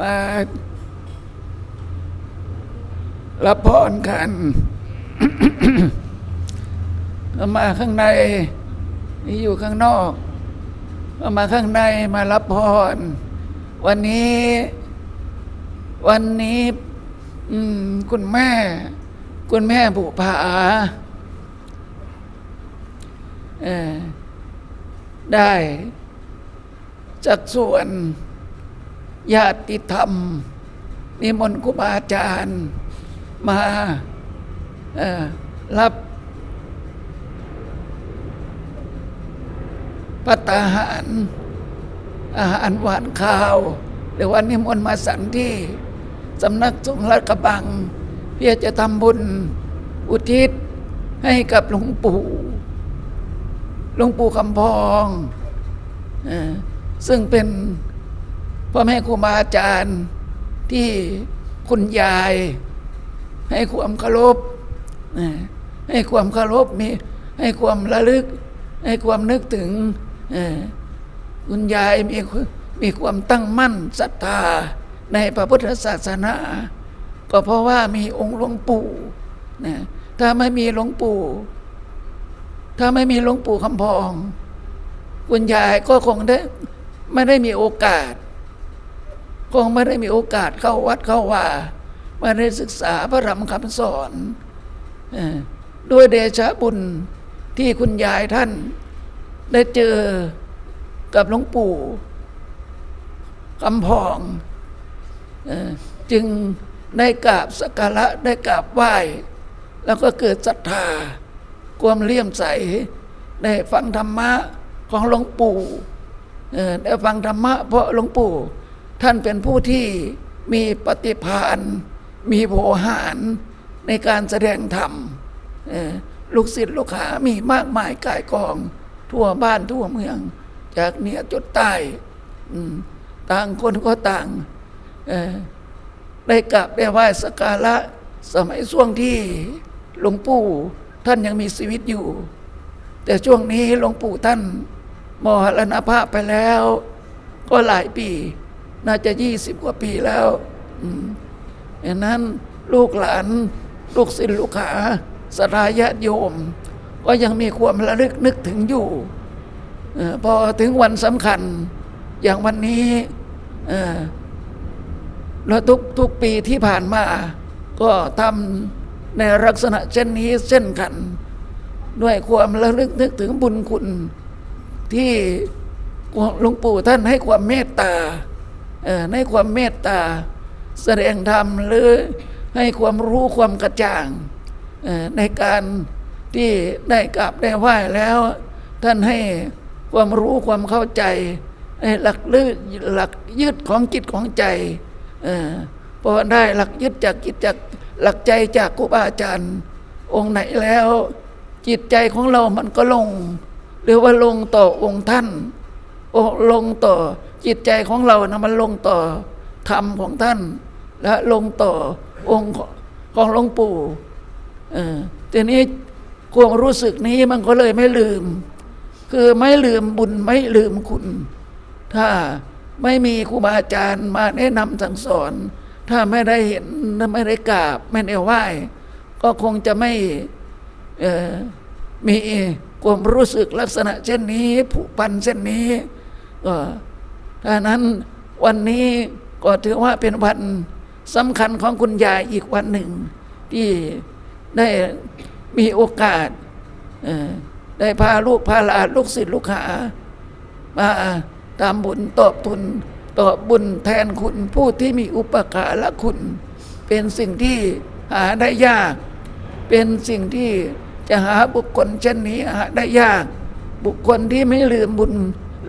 มารับพรกันมาข้างใน นี่อยู่ข้างนอกมาข้างในมารับพร วันนี้ วันนี้คุณแม่ คุณแม่บุภาได้จากส่วน ญาติธรรม นิมนต์ครูบาอาจารย์ มารับพัตตาหารอาหารหวานข้าว หรือว่านิมนต์มาสันที่สำนักสงฆ์ลาดกระบัง เพื่อจะทำบุญอุทิศให้กับหลวงปู่หลวงปู่คำพองอซึ่งเป็น พ่อแม่ครูบาอาจารย์ที่คุณยาย ให้ความเคารพให้ความเคารพมีให้ความระลึก ให้ความนึกถึงคุณยายมีมีความตั้งมั่นศรัทธาในพระพุทธศาสนา ก็เพราะว่ามีองค์หลวงปู่นะถ้าไม่มีหลวงปู่ ถ้าไม่มีหลวงปู่คำพอง คุณยายก็คงได้ไม่ได้มีโอกาส คงไม่ได้มีโอกาสเข้าวัดเข้าว่าไม่ได้ศึกษาพระธรรมคำสอนด้วยเดชะบุญที่คุณยายท่าน ได้เจอกับหลวงปู่คำพองจึงได้กราบสักการะได้กราบไหว้ แล้วก็เกิดศรัทธา ความเลี่ยมใส ได้ฟังธรรมะของหลวงปู่ได้ฟังธรรมะเพราะหลวงปู่ ท่านเป็นผู้ที่มีปฏิภาณมีโวหารในการแสดงธรรมลูกศิษย์ลูกหามีมากมายกายกอง ทั่วบ้านทั่วเมือง จากเหนือจดใต้ต่างคนก็ต่างได้กราบได้ไหว้สักการะสมัยช่วงที่หลวงปู่ท่านยังมีชีวิตอยู่ แต่ช่วงนี้หลวงปู่ท่านมรณภาพไปแล้ว ก็หลายปี น่าจะยี่สิบกว่าปีแล้วอืมดังนั้นลูกหลาน ลูกศิษย์ลูกหาสรายาติโยม ก็ยังมีความระลึกนึกถึงอยู่พอถึงวันสำคัญอย่างวันนี้แล้วทุกทุกปีที่ผ่านมา ก็ทำในลักษณะเช่นนี้เช่นกัน ด้วยความระลึกนึกถึงบุญคุณที่หลวงปู่ท่านให้ความเมตตา ให้ความเมตตาแสดงธรรมหรือให้ความรู้ความกระจ่างออในการที่ได้กราบได้ไหว้แล้ว ท่านให้ความรู้ความเข้าใจให้หลักลึกหลักยึดของจิตของใจเออพอได้หลักยึดจากจิตจากหลักใจจากครูบาอาจารย์ องค์ไหนแล้ว จิตใจของเรามันก็ลง หรือว่าลงต่อองค์ท่านลงต่อ จิตใจของเรานะมันลงต่อธรรมของท่าน และลงต่อองค์ของหลวงปู่เออทีนี้ความรู้สึกนี้มันก็เลยไม่ลืม คือไม่ลืมบุญไม่ลืมคุณ ถ้าไม่มีครูบาอาจารย์มาแนะนำสั่งสอน ถ้าไม่ได้เห็นไม่ได้กราบ ไม่ได้ไหว้ ก็คงจะไม่เอ่อมีความรู้สึกลักษณะเช่นนี้ผูกพันเช่นนี้ก็ ถ้านั้นวันนี้ก็ถือว่าเป็นวันสำคัญของคุณยายอีกวันหนึ่ง ที่ได้มีโอกาสได้พาลูกพาหลานลูกศิษย์ลูกหามาทำบุญตอบทุนตอบบุญแทนคุณผู้ที่มีอุปการะคุณ เป็นสิ่งที่หาได้ยาก เป็นสิ่งที่จะหาบุคคลเช่นนี้หาได้ยาก บุคคลที่ไม่ลืมบุญ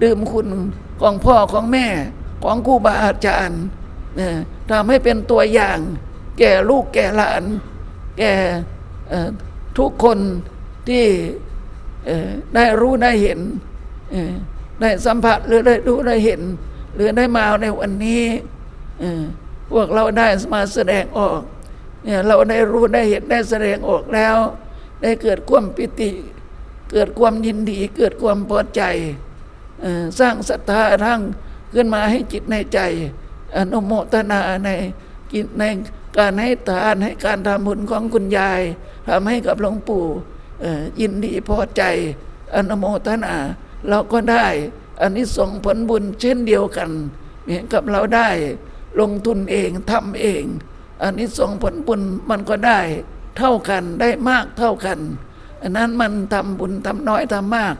ลืมคุณ ของพ่อของแม่ของครูบาอาจารย์ทำให้เป็นตัวอย่าง แก่ลูกแก่หลาน แก่ทุกคนที่ได้รู้ได้เห็นได้สัมผัสหรือได้รู้ได้เห็น หรือได้มาในวันนี้พวกเราได้มาแสดงออกเนี่ยเราได้รู้ได้เห็นได้แสดงออกแล้ว ได้เกิดความปิติ เกิดความยินดี เกิดความพอใจ สร้างศรัทธาทั้งขึ้นมาให้จิตในใจ อนุโมทนาในกิจในการให้ทานให้การทำบุญของคุณยายทำให้กับหลวงปู่ยินดีพอใจ อนุโมทนา เราก็ได้อันนี้ส่งผลบุญเช่นเดียวกันเหมือนกับเราได้ลงทุนเองทำเอง อันนี้ส่งผลบุญมันก็ได้เท่ากันได้มากเท่ากันอันนั้นมันทำบุญทำน้อยทำมาก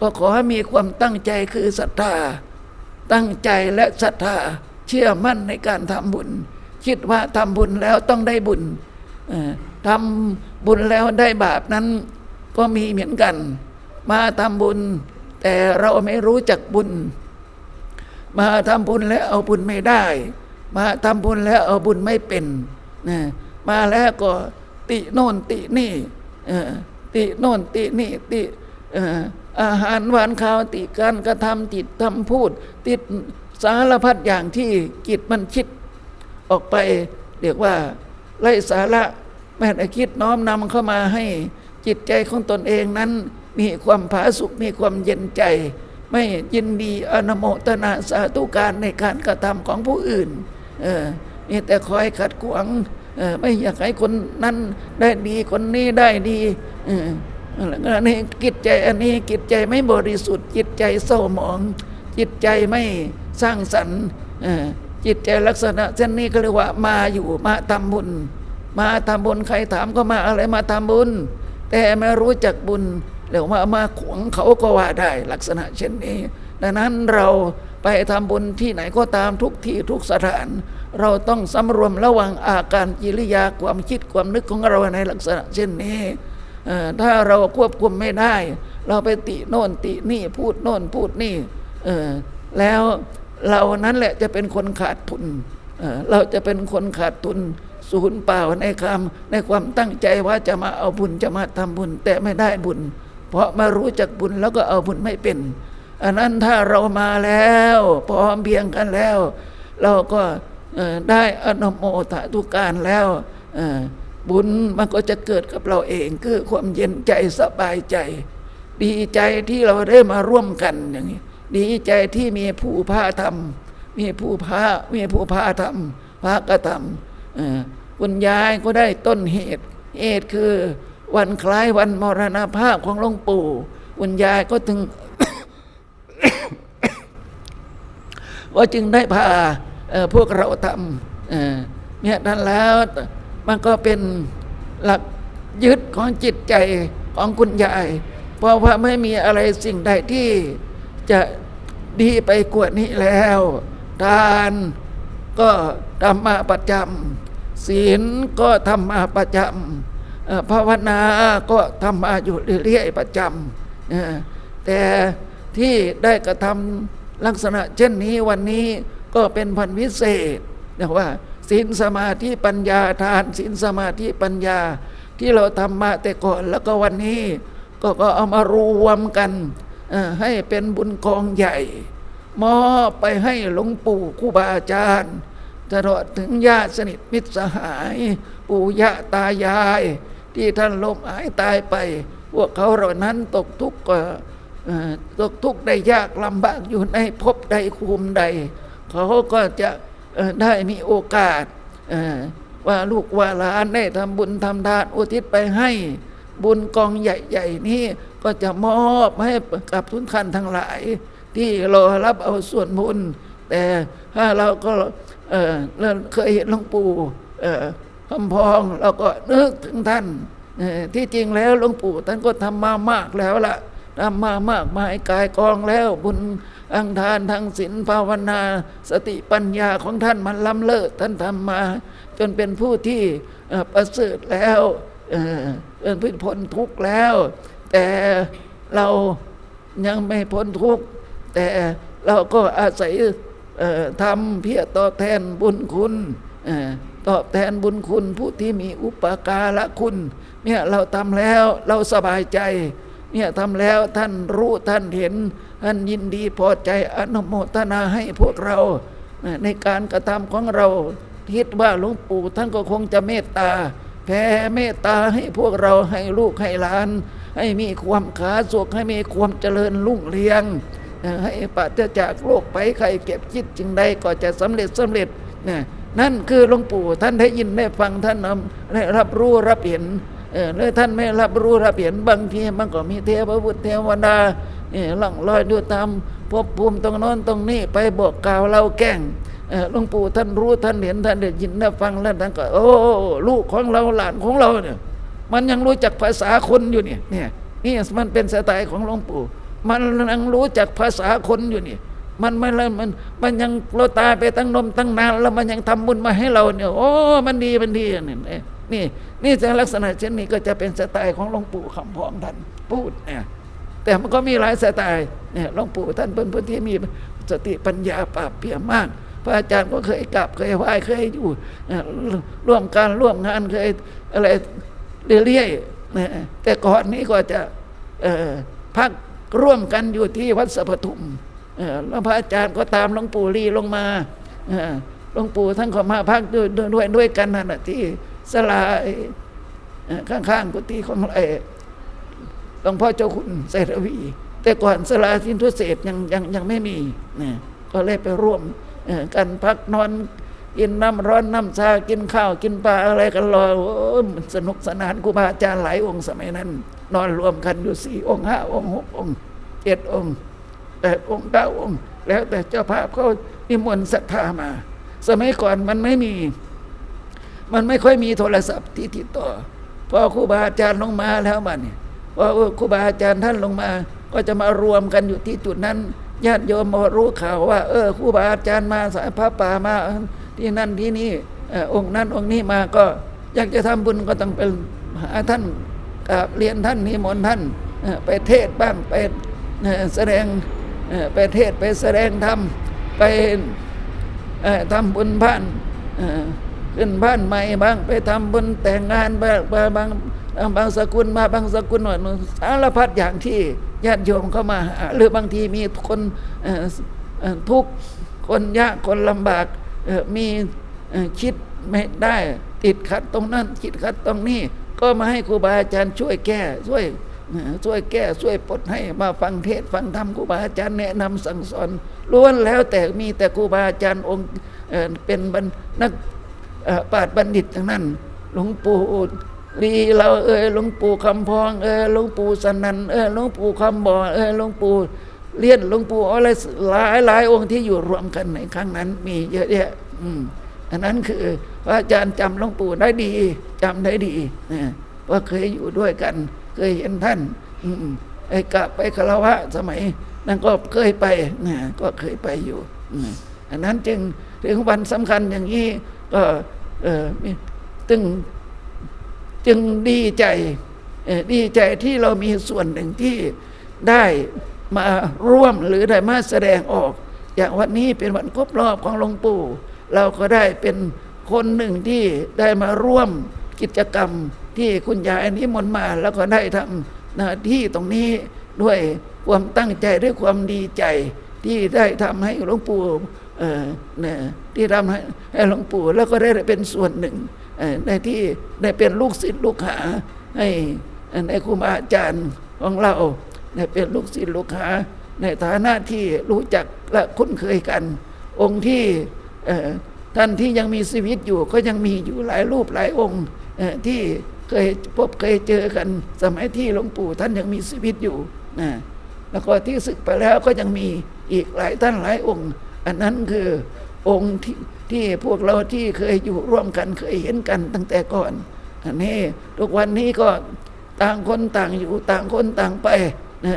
ก็ขอให้มีความตั้งใจคือศรัทธา ตั้งใจและศรัทธาเชื่อมั่นในการทำบุญ คิดว่าทำบุญแล้วต้องได้บุญทำบุญแล้วได้บาปนั้น ก็มีเหมือนกัน มาทำบุญ แต่เราไม่รู้จักบุญ มาทำบุญแล้วเอาบุญไม่ได้ มาทำบุญแล้วเอาบุญไม่เป็นมาแล้วก็ติโน่นตินี่ติโน่นตินี่ติ อาหารหวานข้าวติการกระทำติดทำพูด ติดสารพัดอย่างที่จิตมันคิดออกไป เรียกว่าไร้สาระแม้แต่คิดน้อมนำเข้ามาให้จิตใจของตนเองนั้น มีความผาสุกมีความเย็นใจ ไม่ยินดีอนโมทนาสาธุการในการกระทำของผู้อื่นเออมีแต่คอยขัดขวางไม่อยากให้คนนั้นได้ดีคนนี้ได้ดี ออแล้วนี่จิตใจอันนี้จิตใจไม่บริสุทธิ์ จิตใจเศร้าหมอง จิตใจไม่สร้างสรรค์จิตใจลักษณะเช่นนี้ก็เรียกว่ามาอยู่มาทำบุญ มาทำบุญใครถามก็มาอะไรมาทำบุญ แต่ไม่รู้จักบุญเรียกว่ามาขวงเขาก็ว่าได้ลักษณะเช่นนี้ ดังนั้นเราไปทำบุญที่ไหนก็ตามทุกที่ทุกสถาน เราต้องสำรวมระวังอาการกิริยาความคิดความนึกของเราในลักษณะเช่นนี้ ถ้าเราควบคุมไม่ได้ เราไปติโน่นตินี่พูดโน่นพูดนี่เออแล้วเรานั้นแหละจะเป็นคนขาดทุนเราจะเป็นคนขาดทุนศูนย์เปล่าในคำในความตั้งใจว่าจะมาเอาบุญจะมาทำบุญ แต่ไม่ได้บุญ เพราะมารู้จักบุญแล้วก็เอาบุญไม่เป็น อันนั้นถ้าเรามาแล้วพร้อมเพียงกันแล้ว เราก็ได้อนโมทนาทุการแล้ว บุญมันก็จะเกิดกับเราเองคือความเย็นใจสบายใจ ดีใจที่เราได้มาร่วมกันอย่างนี้ ดีใจที่มีผู้พาทำมีผู้พามีผู้พาทำพากระทำคุณยายก็ได้ต้นเหตุเหตุคือวันคล้ายวันมรณภาพของหลวงปู่คุณยายก็ถึงก็จึงได้พาพวกเราทำเนี่ยนั้นแล้ว มันก็เป็นหลักยึดของจิตใจของคุณยาย เพราะว่าไม่มีอะไรสิ่งใดที่จะดีไปกว่านี้แล้ว ทานก็ทำมาประจำศีลก็ทำมาประจำภาวนาก็ทำมาอยู่เรื่อยๆประจำแต่ที่ได้กระทำลักษณะเช่นนี้วันนี้ก็เป็นพันวิเศษนะว่า ศีลสมาธิปัญญาทานศีลสมาธิปัญญา ที่เราทำมาแต่ก่อนแล้วก็วันนี้ก็ก็เอามารวมกันให้เป็นบุญกองใหญ่ มอบไปให้หลวงปู่ครูบาอาจารย์ตลอดถึงญาติสนิทมิตรสหาย ปู่ย่าตายาย ที่ท่านล้มหายตายไป พวกเขาเหล่านั้นตกทุกข์ตกทุกข์ได้ยากลำบากอยู่ในภพใดภูมิใด เขาก็จะ ได้มีโอกาสว่าลูกว่าหลานได้ทำบุญทำทานอุทิศไปให้บุญกองใหญ่ๆนี้ก็จะมอบให้กับทุนคันทั้งหลาย ที่รอรับเอาส่วนบุญ แต่ถ้าเราก็เออเราเคยเห็นหลวงปู่คำพองเราก็นึกถึงท่านที่จริงแล้วหลวงปู่ท่านก็ทำมามากแล้วล่ะทำมามากมายกายกองแล้วบุญ อังทานทางศีลภาวนา สติปัญญาของท่านมันล้ำเลิศท่านทำมา จนเป็นผู้ที่ประเสริฐแล้วเออเป็นผู้พ้นทุกข์แล้ว แต่เรายังไม่พ้นทุกข์แต่เราก็อาศัยทำเพียรตอบแทนบุญคุณอตอบแทนบุญคุณผู้ที่มีอุปการะคุณเนี่ยเราทำแล้วเราสบายใจ เนี่ยทำแล้วท่านรู้ท่านเห็นท่านยินดีพอใจอนุโมทนาให้พวกเรา ในการกระทำของเราคิดว่าหลวงปู่ท่านก็คงจะเมตตาแผ่เมตตาให้พวกเราให้ลูกให้หลาน ให้มีความขาสุขให้มีความเจริญรุ่งเรืองให้ปราศจากโรคไปไข้เก็บคิดจึงใดก็จะสำเร็จสำเร็จนะนั่นคือหลวงปู่ท่านได้ยินได้ฟังท่านนำได้รับรู้รับเห็น เออแล้วท่านไม่รับรู้รับเห็นบางทีมันก็มีเทพบุตรเทวดาเนี่ยล่องลอยดูตามภพภูมิตรงโน้นตรงนี้ไปบอกกล่าวเราแกล้งเออหลวงปู่ท่านรู้ท่านเห็นท่านได้ยินได้ฟังแล้วท่านก็ โอ้ลูกของเราหลานของเราเนี่ย มันยังรู้จักภาษาคนอยู่เนี่ยเนี่ยนี่มันเป็นสไตล์ของหลวงปู่ มันยังรู้จักภาษาคนอยู่เนี่ยมันไม่ละมันมันยังเราตายไปตั้งนมตั้งนานแล้วมันยังทำบุญมาให้เราเนี่ยโอ้มันดีมันดีเนี่ย นี่ นี่จะลักษณะเช่นนี้ก็จะเป็นสไตล์ของหลวงปู่คำพองท่านพูดเนี่ยแต่มันก็มีหลายสไตล์เนี่ยหลวงปู่ท่านเป็นผู้ที่มีสติปัญญาปราบเปรียมมาก พระอาจารย์ก็เคยกลับเคยไหว้เคยอยู่ร่วมการร่วมงานเคยอะไรเรื่อยๆนะแต่ก่อนนี้ก็จะพักร่วมกันอยู่ที่วัดสัพทุมแล้วพระอาจารย์ก็ตามหลวงปู่ลีลงมาหลวงปู่ท่านก็มาพักด้วยด้วยด้วยกันนั่นนะที่ สลาไอ้เอ่อข้างๆกุฏิของไอ้หลวงพ่อเจ้าคุณไสรวี แต่ก่อนสลาสินทุเศษยังยังยังไม่มีนะก็เลยไปร่วมกันพักนอนกินน้ำร้อนน้ำชากินข้าวกินปลาอะไรกันรอยมันสนุกสนานครูบาอาจารย์หลายองค์สมัยนั้น นอนรวมกันอยู่สี่องค์ห้าองค์หกองค์เจ็ดองค์แปดองค์เก้าองค์ แล้วแต่เจ้าภาพเขานิมนต์ศรัทธามา สมัยก่อนมันไม่มี มันไม่ค่อยมีโทรศัพท์ที่ติดต่อพอครูบาอาจารย์ลงมาแล้วมันเนี่ยพอครูบาอาจารย์ท่านลงมา ก็จะมารวมกันอยู่ที่จุดนั้นญาติโยมมารู้ข่าวว่า เออครูบาอาจารย์มาสายพระป่ามาที่นั่นที่นี่อองค์นั้นองค์นี้มาก็อยากจะทำบุญก็ต้องเป็นหาท่านกราบเรียนท่านนิมนต์ท่านไปเทศบ้างไปแสดงไปเทศไปแสดงธรรมไปทำบุญบ้าน ขึ้นบ้านใหม่บ้างไปทำบุญแต่งงานบ้างบางบางบางสกุลมาบางสกุลหน่อยสารพัดอย่างที่ญาติโยมเข้ามา หรือบางทีมีคนทุกคนยากคนลำบากมีคิดไม่ได้ติดขัดตรงนั้นติดขัดตรงนี้ก็มาให้ครูบาอาจารย์ช่วยแก้ช่วยช่วยแก้ช่วยปลดให้มาฟังเทศฟังธรรมครูบาอาจารย์แนะนำสั่งสอนล้วนแล้วแต่มีแต่ครูบาอาจารย์องค์เป็นบรรนัก ปาชญ์บัณฑิตทั้งนั้น หลวงปู่ลีเราเอ่ยหลวงปู่คำพองเอ่ยหลวงปู่สนันเอ่ยหลวงปู่คำบ่อเอ่ยหลวงปู่เลี้ยนหลวงปู่อะไรหลายหลายองค์ที่อยู่รวมกันในครั้งนั้น มีเยอะแยะอืมอันนั้นคือพระอาจารย์จำหลวงปู่ได้ดีจำได้ดีนะว่าเคยอยู่ด้วยกัน เคยเห็นท่าน อืมไอ้กลับไปคารวะสมัยนั้นก็เคยไปนะก็เคยไปอยู่อันนั้นจึงถึงวันสำคัญอย่างนี้ ก็เออตึงจึงดีใจดีใจที่เรามีส่วนหนึ่งที่ได้มาร่วมหรือได้มาแสดงออก อย่างวันนี้เป็นวันครบรอบของหลวงปู่ เราก็ได้เป็นคนหนึ่งที่ได้มาร่วมกิจกรรมที่คุณยายนิมนต์มา แล้วก็ได้ทำหน้าที่ตรงนี้ด้วยความตั้งใจด้วยความดีใจที่ได้ทำให้หลวงปู่ นี่ยที่ทำให้ให้หลวงปู่แล้วก็ได้เป็นส่วนหนึ่งในที่ได้เป็นลูกศิษย์ลูกหาให้ในครูบาอาจารย์ของเราได้เป็นลูกศิษย์ลูกหา ในฐานะที่รู้จักและคุ้นเคยกัน องค์ที่ท่านที่ยังมีชีวิตอยู่ก็ยังมีอยู่หลายรูปหลายองค์ที่เคยพบเคยเจอกัน สมัยที่หลวงปู่ท่านยังมีชีวิตอยู่นะแล้วก็ที่ศึกไปแล้วก็ยังมีอีกหลายท่านหลายองค์ อันนั้นคือองค์ที่ที่พวกเราที่เคยอยู่ร่วมกันเคยเห็นกันตั้งแต่ก่อน อันนี้ทุกวันนี้ก็ต่างคนต่างอยู่ต่างคนต่างไปนะ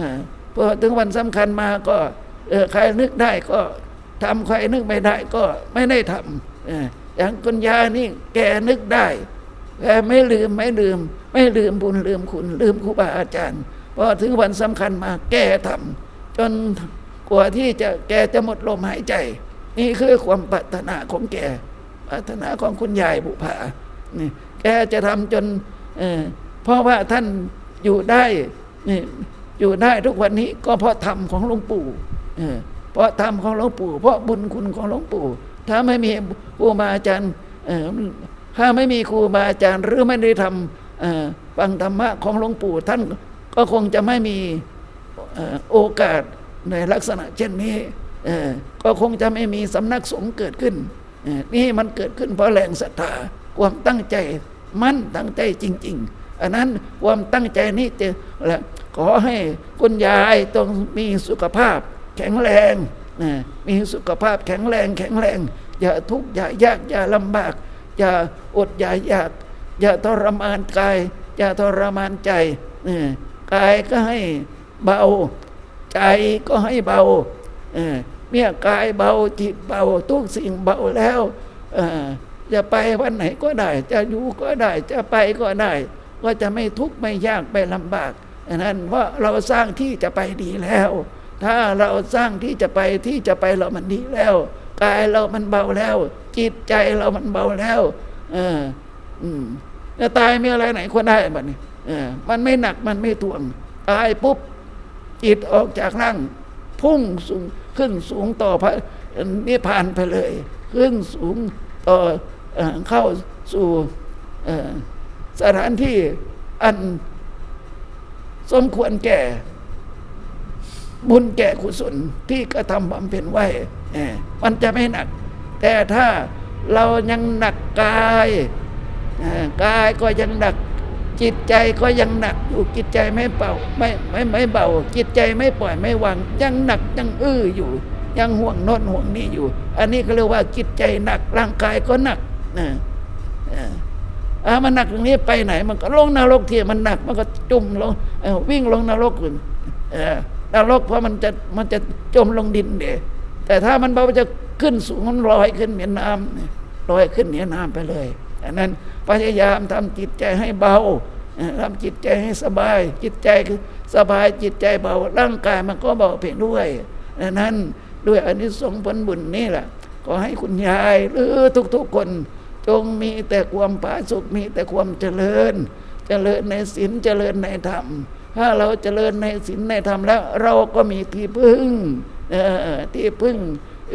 นะพอถึงวันสำคัญมาก็เออใครนึกได้ก็ทำใครนึกไม่ได้ก็ไม่ได้ทำอย่างคุณยานี่แกนึกได้แกไม่ลืมไม่ลืม ไม่ลืมบุญลืมคุณลืมครูบาอาจารย์พอถึงวันสำคัญมาแกทำจน ว่าที่จะแกจะหมดลมหายใจ นี่คือความปรารถนาของแกปรารถนาของคุณยายบุภานี่แกจะทำจนเออเพราะว่าท่านอยู่ได้นี่อยู่ได้ทุกวันนี้ก็เพราะธรรมของหลวงปู่เออเพราะธรรมของหลวงปู่ เพราะบุญคุณของหลวงปู่ ถ้าไม่มีครูบาอาจารย์เออถ้าไม่มีครูบาอาจารย์หรือไม่ได้ทำเออฟังธรรมะของหลวงปู่ท่านก็คงจะไม่มีโอกาส ในลักษณะเช่นนี้ก็คงจะไม่มีสำนักสงฆ์เกิดขึ้น นี่มันเกิดขึ้นเพราะแรงศรัทธาความตั้งใจมั่นตั้งใจจริง ๆ อันนั้นความตั้งใจนี้จะละขอให้คุณยายต้องมีสุขภาพแข็งแรงมีสุขภาพแข็งแรงแข็งแรง อย่าทุกข์อย่ายากอย่าลำบาก อย่าอดอย่ายาก อย่าทรมานกาย อย่าทรมานใจกายก็ให้เบา ใจก็ให้เบาเมื่อกายเบาจิตเบาทุกสิ่งเบาแล้วจะไปวันไหนก็ได้ จะอยู่ก็ได้จะไปก็ได้ ก็จะไม่ทุกข์ไม่ยากไม่ลำบากนั้นเพราะเราสร้างที่จะไปดีแล้ว ถ้าเราสร้างที่จะไปที่จะไปเรามันดีแล้วกายเรามันเบาแล้ว จิตใจเรามันเบาแล้วเออจะตายมีอะไรไหนก็ได้บัดนี้เออมันไม่หนักมันไม่ถ่วงตายปุ๊บ จิตออกจากร่างพุ่งสูงขึ้นสูงต่อพระนิพพานไปเลย ขึ้นสูงต่อเอเข้าสู่สถานที่อันสมควรแก่ บุญแก่กุศลที่กระทำบำเพ็ญไว้มันจะไม่หนัก แต่ถ้าเรายังหนักกายกายก็ยังหนัก จิตใจก็ยังหนักอยู่จิตใจไม่เบาไม่ไม่ไม่เบาจิตใจไม่ปล่อยไม่วางยังหนักยังอื้ออยู่ ยังห่วงโน้นห่วงนี่อยู่ อันนี้ก็เรียกว่าจิตใจหนักร่างกายก็หนักนะอ่ามันหนักตรงนี้ไปไหน มันก็ลงนรกที่มันหนักมันก็จุ่มลงวิ่งลงนรกอื่นนรกเพราะมันจะมันจะจมลงดินเดแต่ถ้ามันเบาจะขึ้นสูงมันลอยขึ้นเหมือนน้ำลอยขึ้นเหนือน้ำไปเลย อันนั้นพยายามทำจิตใจให้เบาทำจิตใจให้สบาย จิตใจคือสบายจิตใจเบาร่างกายมันก็เบาเพียงด้วยดังนั้นด้วยอานิสงส์ผลบุญนี่แหละขอให้คุณยายหรือทุกๆคนจงมีแต่ความผาสุกมีแต่ความเจริญ เจริญในศีลเจริญในธรรม ถ้าเราเจริญในศีลในธรรมแล้ว เราก็มีที่พึ่งที่พึ่ง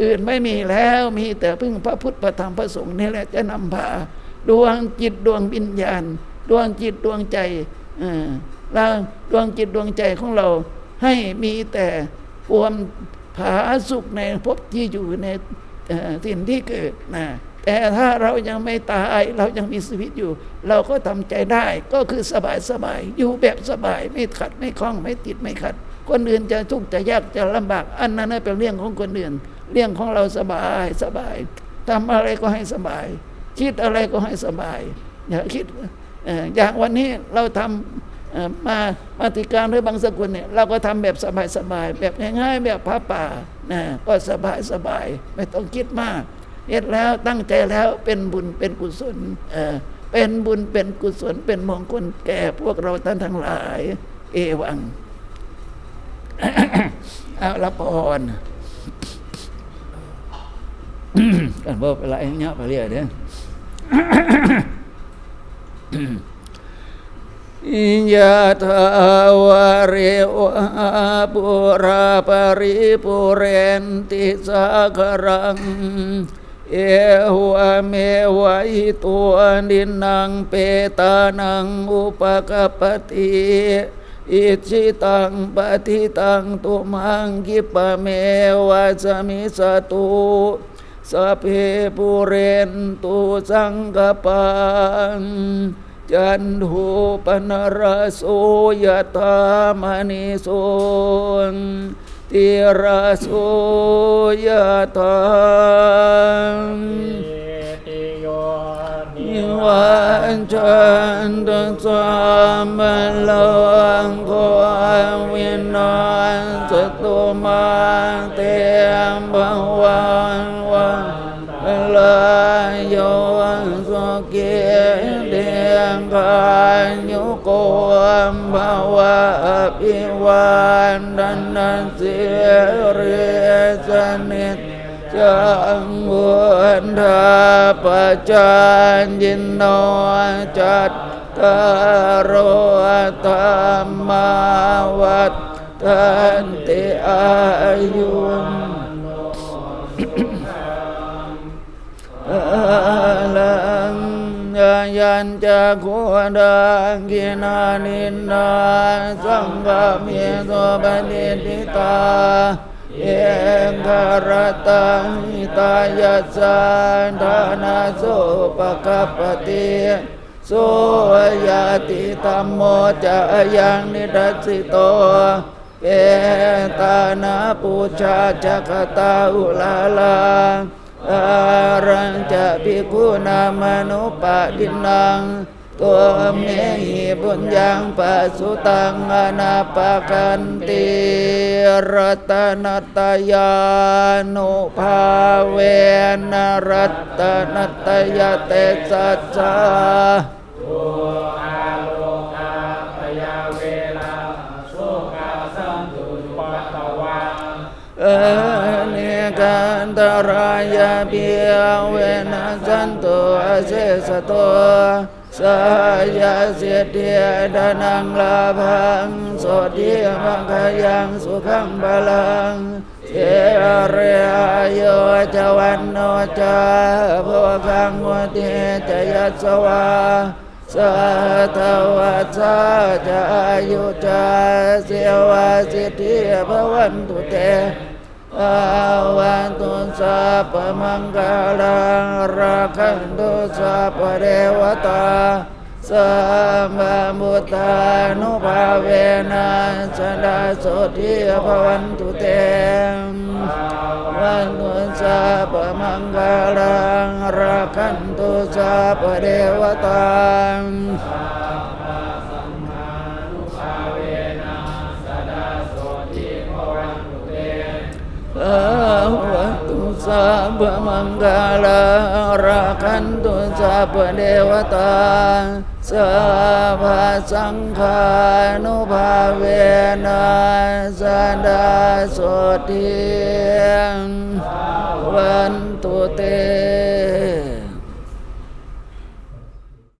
อื่นไม่มีแล้วมีแต่พึ่งพระพุทธพระธรรมพระสงฆ์นี่แหละจะนำพา ดวงจิตดวงวิญญาณ ดวงจิตดวงใจเราดวงจิตดวงใจของเราให้มีแต่ความผาสุกในภพที่อยู่ในสิ่งที่เกิดนะแต่ถ้าเรายังไม่ตายเรายังมีชีวิตอยู่ เราก็ทำใจได้ก็คือสบายสบายอยู่แบบสบายไม่ขัดไม่คล้องไม่ติดไม่ขัด คนอื่นจะทุกข์จะยากจะลำบาก อันนั้นเป็นเรื่องของคนอื่น เรื่องของเราสบายสบายทำอะไรก็ให้สบาย คิดอะไรก็ให้สบาย อย่าคิดอย่างวันนี้เราทำมามาติการหรือบางสกุลเนี่ยเราก็ทำแบบสบายๆแบบง่ายๆแบบพระป่านะก็สบายสบายไม่ต้องคิดมากเฮ็ดแล้วตั้งใจแล้วเป็นบุญเป็นกุศลเป็นบุญเป็นกุศลเป็นมงคลแก่พวกเราท่านทั้งหลาย เอวังเอาละพรกันบ่เป็นไรเงี้ยไปเรื่อยเด้ออิ ยะทาวาริวะปุราปริปุเรนติสาคารัง เอวเมวะอิตัวดินังเปตานังอุปกปปติอิจิตังปฏิตังตุมังกิปะเมวะสมิสตุ สัพเพปุเรนตุสังกปังจันโทปนรโสยธามณิโสติระโสยธาม วันจันตสามลงโควินาสตุมาเตมบังวันวันลายโยสเกเดียงกายโยโกมภาวะอภิวันดันนันเสียเรสนิท จังวนทาปจันยินโนจัตตารรธรรมาวัฏทันติอายุลังยันจะโคดังกินานินนาสังฆเมโตปฏิติตา กรตังหิตายาสันทานาโสปะกัปติโสยาติธรรมโมจะยังนิรัสสิโตเปตานาปูชาจักตาอุลาลาอารังจะภิกุนามนุปะดินัง ตัวเมหิบุญยังปัสุตังอนาปกันติรัตนตยานุภาเวนรัตนตยเตสัจจาตุอาโลกาปยาเวลาสกาสันตุปตตวังเอเนกันตรายาเบียเวนัสันตุอาเสสโต สายาเสียเดียดานังลาพังสดีมังคยังสุขังบาลังเทเรยโยจวันโนจาภวคังวเทจยัสวาสัทวัสสะจะอายุจาเสวาสิทธิภวันตุเต วันตุสัพพมังกาลังราคันตุสัพเทวตาสัมมามุตานุภาเวนะสดาโสทิภวันตุเตวันตุสัพพมังกาลังราคันตุสัพเทวตา วันตุสัพมังกาลาราคันตุสัพเดวตาสัพพสังฆานุภาเวนะสันดาโสดีวันตุเต